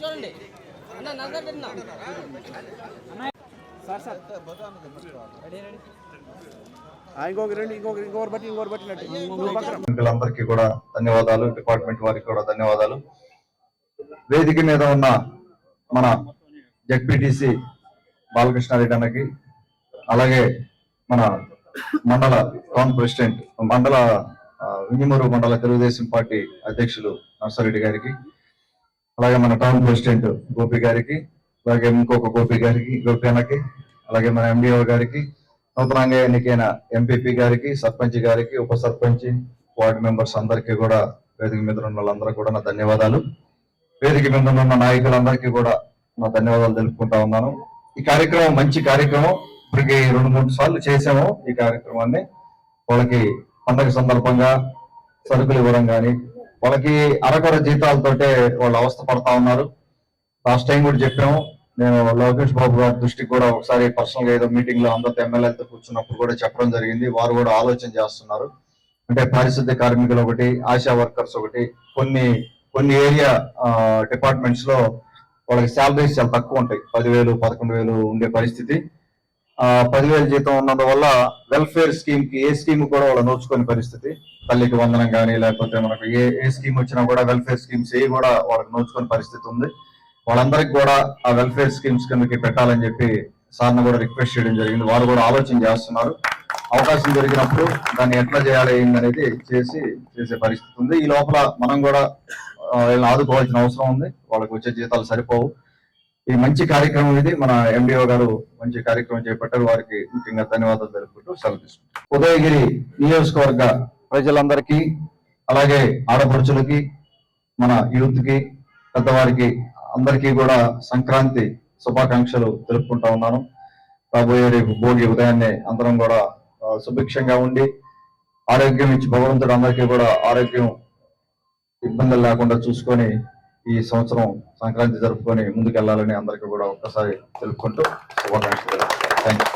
చూడండి అన్న నజర్ పెట్టినా సార్ సార్ ఇంకొక రెండు ఇంకొక ఇంకొకరు బట్టి ఇంకొకరు బట్టినట్టు కూడా ధన్యవాదాలు. డిపార్ట్మెంట్ వారికి కూడా ధన్యవాదాలు. వేదిక మీద ఉన్న మన జడ్పీటీసీ బాలకృష్ణారెడ్డి అన్నకి అలాగే మన మండల టౌన్ ప్రెసిడెంట్ మండల వినిమూరు మండల తెలుగుదేశం పార్టీ అధ్యక్షులు నర్సారెడ్డి గారికి అలాగే మన టౌన్ ప్రెసిడెంట్ గోపి గారికి అలాగే ఇంకొక గోపి గారికి గోపి అన్నకి అలాగే మన ఎండిఓ గారికి నూతనంగా ఎన్నికైన ఎంపీపీ గారికి సర్పంచ్ గారికి ఉప సర్పంచ్ వార్డు మెంబర్స్ అందరికీ కూడా వేదిక మీద ఉన్న వాళ్ళందరూ కూడా నా ధన్యవాదాలు. వేదిక మీద ఉన్న నాయకులందరికీ కూడా నా ధన్యవాదాలు తెలుపుకుంటా ఉన్నాను. ఈ కార్యక్రమం మంచి కార్యక్రమం. ఇప్పటికి రెండు మూడు సార్లు చేసాము ఈ కార్యక్రమాన్ని. వాళ్ళకి పండగ సందర్భంగా సరుకులు ఇవ్వడం కానీ వాళ్ళకి అరకొర జీతాలతోటే వాళ్ళు అవస్థ పడతా ఉన్నారు. లాస్ట్ టైం కూడా చెప్పాము నేను లోకేష్ బాబు గారి దృష్టికి కూడా ఒకసారి పర్సనల్గా ఏదో మీటింగ్లో అందరితో ఎమ్మెల్యేలతో కూర్చున్నప్పుడు కూడా చెప్పడం జరిగింది. వారు కూడా ఆలోచన చేస్తున్నారు. అంటే పారిశుద్ధ్య కార్మికులు ఒకటి ఆశా వర్కర్స్ ఒకటి కొన్ని కొన్ని ఏరియా డిపార్ట్మెంట్స్లో వాళ్ళకి శాలరీస్ చాలా తక్కువ ఉంటాయి. పదివేలు పదకొండు వేలు ఉండే పరిస్థితి. పదివేల జీతం ఉన్నందువల్ల వెల్ఫేర్ స్కీమ్కి ఏ స్కీమ్ కూడా వాళ్ళు నోచుకునే పరిస్థితి. తల్లికి వందనం కానీ లేకపోతే మనకు ఏ ఏ స్కీమ్ వచ్చినా కూడా వెల్ఫేర్ స్కీమ్స్ ఏ కూడా వాళ్ళకి నోచుకునే పరిస్థితి ఉంది. వాళ్ళందరికీ కూడా ఆ వెల్ఫేర్ స్కీమ్స్ కిందకి పెట్టాలని చెప్పి సార్ని కూడా రిక్వెస్ట్ చేయడం జరిగింది. వారు కూడా ఆలోచన చేస్తున్నారు. అవకాశం దొరికినప్పుడు దాన్ని ఎట్లా చేయాలి అనేది చేసి చేసే పరిస్థితి ఉంది. ఈ లోపల మనం కూడా వీళ్ళని ఆదుకోవాల్సిన అవసరం ఉంది. వాళ్ళకి వచ్చే జీతాలు సరిపోవు. ఈ మంచి కార్యక్రమం ఇది మన ఎండిఓ గారు మంచి కార్యక్రమం చేపట్టారు. వారికి ముఖ్యంగా ధన్యవాదాలు తెలుపుకుంటూ సెలవు ఉదయగిరి నియోజకవర్గ ప్రజలందరికీ అలాగే ఆడపడుచులకి మన యూత్కి పెద్దవారికి అందరికీ కూడా సంక్రాంతి శుభాకాంక్షలు తెలుపుకుంటా ఉన్నాను. రాబోయే రేపు భోగి ఉదయాన్నే అందరం కూడా సుభిక్షంగా ఉండి ఆరోగ్యం ఇచ్చి భగవంతుడు అందరికీ కూడా ఆరోగ్యం ఇబ్బందులు లేకుండా చూసుకొని ఈ సంవత్సరం సంక్రాంతి జరుపుకొని ముందుకెళ్ళాలని అందరికీ కూడా ఒక్కసారి తెలుపుకుంటూ శుభాకాంక్షలు. Thank you